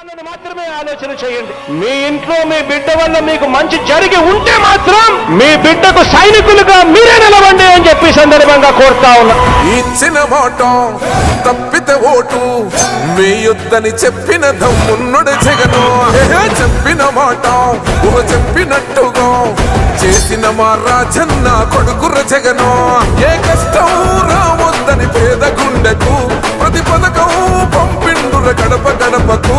అన్నది మాత్రమే ఆలోచన చేయండి. మీ ఇంట్లో మీ బిడ్డ వల్ల మీకు మంచి జరిగి ఉంటే మాత్రం మీ బిడ్డకు సైనికులుగా మీరే నిలవండి అని చెప్పి సందర్భంగా కోరుతా ఉన్నా. ఇచ్చిన మాట తప్పితే ఓటు వేయొద్దని చెప్పిన దమ్మున్నుడు జగను. చెప్పిన మాట ఊహ చెప్పినట్టుగా చేసిన మా రాజన్న కొడుకుర జగను. ఏ కష్టం రావద్దని పేద గుండెకు ప్రతి పథకం పంపిండుర గడప గడపకు.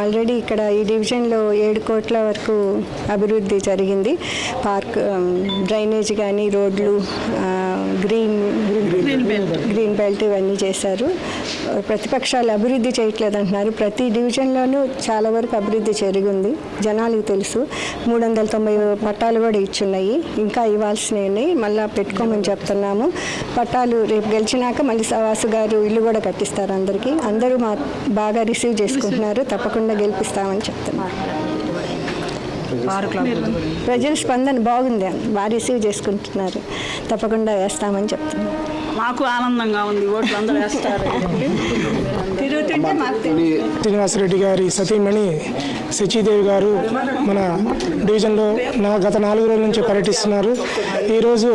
ఆల్రెడీ ఇక్కడ ఈ డివిజన్లో ఏడు కోట్ల వరకు అభివృద్ధి జరిగింది. పార్క్ డ్రైనేజ్ కానీ రోడ్లు గ్రీన్ గ్రీన్ బెల్ట్. ఇవన్నీ చేశారు. ప్రతిపక్షాలు అభివృద్ధి చేయట్లేదు అంటున్నారు. ప్రతి డివిజన్లోనూ చాలా వరకు అభివృద్ధి జరిగింది. జనాలకు తెలుసు. మూడు వందల తొంభై పట్టాలు కూడా ఇచ్చున్నాయి. ఇంకా ఇవ్వాల్సినవి మళ్ళీ పెట్టుకోమని చెప్తున్నాము. పట్టాలు రేపు గెలిచినాక మళ్ళీ సవాసు గారు ఇల్లు కూడా కట్టిస్తారు అందరికీ. అందరూ మా బాగా రిసీవ్ చేసుకుంటున్నారు. తప్పకుండా గెలిపిస్తామని చెప్తున్నారు ప్రజల స్పందన బాగుంది బాగా రిసీవ్ చేసుకుంటున్నారు. తప్పకుండా వేస్తామని చెప్తున్నారు మాకు ఆనందంగా ఉంది ఓట్లు అందరూ వేస్తారు. శ్రీనివాసరెడ్డి గారి సతీమణి శచీదేవి గారు మన డివిజన్లో నా గత నాలుగు రోజుల నుంచి పర్యటిస్తున్నారు. ఈరోజు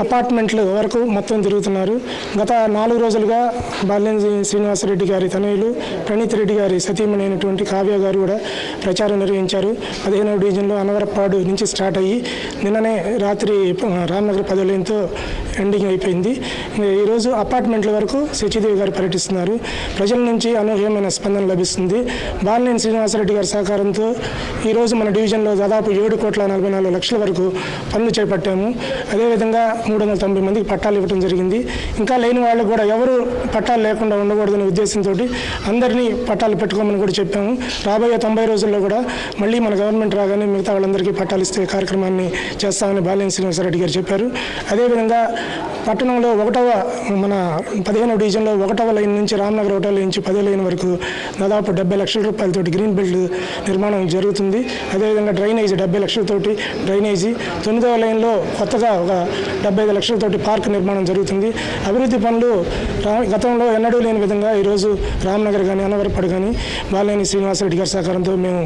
అపార్ట్మెంట్లు వరకు మొత్తం తిరుగుతున్నారు. గత నాలుగు రోజులుగా బాల్యం శ్రీనివాసరెడ్డి గారి తనయులు ప్రణీత్ రెడ్డి గారి సతీమణి అయినటువంటి కావ్య గారు కూడా ప్రచారం నిర్వహించారు. పదిహేనవ డివిజన్లో అనవరపాడు నుంచి స్టార్ట్ అయ్యి నిన్ననే రాత్రి రామ్నగర్ పదవులయంతో ఎండింగ్ అయిపోయింది. ఈరోజు అపార్ట్మెంట్ల వరకు శచిదేవి గారు పర్యటిస్తున్నారు. ప్రజల నుంచి అనూహ్యమైన స్పందన లభిస్తుంది. బాలినేని శ్రీనివాసరెడ్డి గారి సహకారంతో ఈరోజు మన డివిజన్లో దాదాపు ఏడు కోట్ల నలభై నాలుగు లక్షల వరకు పనులు చేపట్టాము. అదేవిధంగా మూడు వందల తొంభై మందికి పట్టాలు ఇవ్వడం జరిగింది. ఇంకా లేని వాళ్ళకు కూడా ఎవరు పట్టాలు లేకుండా ఉండకూడదనే ఉద్దేశంతో అందరినీ పట్టాలు పెట్టుకోమని కూడా చెప్పాము. రాబోయే తొంభై రోజుల్లో కూడా మళ్ళీ మన గవర్నమెంట్ రాగానే మిగతా వాళ్ళందరికీ పట్టాలు ఇస్తే కార్యక్రమాన్ని చేస్తామని బాలినేని శ్రీనివాసరెడ్డి గారు చెప్పారు. అదేవిధంగా పట్టణంలో ఒకటవ మన పదిహేనవ డివిజన్లో ఒకటవ లైన్ నుంచి రామ్నగర్ ఒకటవ లైన్ నుంచి పదో లైన్ వరకు దాదాపు డెబ్బై లక్షల రూపాయలతోటి గ్రీన్ బెల్ట్ నిర్మాణం జరుగుతుంది. అదేవిధంగా డ్రైనేజ్ డెబ్బై లక్షలతోటి డ్రైనేజీ. తొమ్మిదవ లైన్లో కొత్తగా ఒక డెబ్బై ఐదు లక్షలతోటి పార్క్ నిర్మాణం జరుగుతుంది. అభివృద్ధి పనులు రా గతంలో ఎన్నడూ లేని విధంగా ఈరోజు రామ్నగర్ కానీ అనవరపడు కానీ బాలినేని శ్రీనివాసరెడ్డి గారి సహకారంతో మేము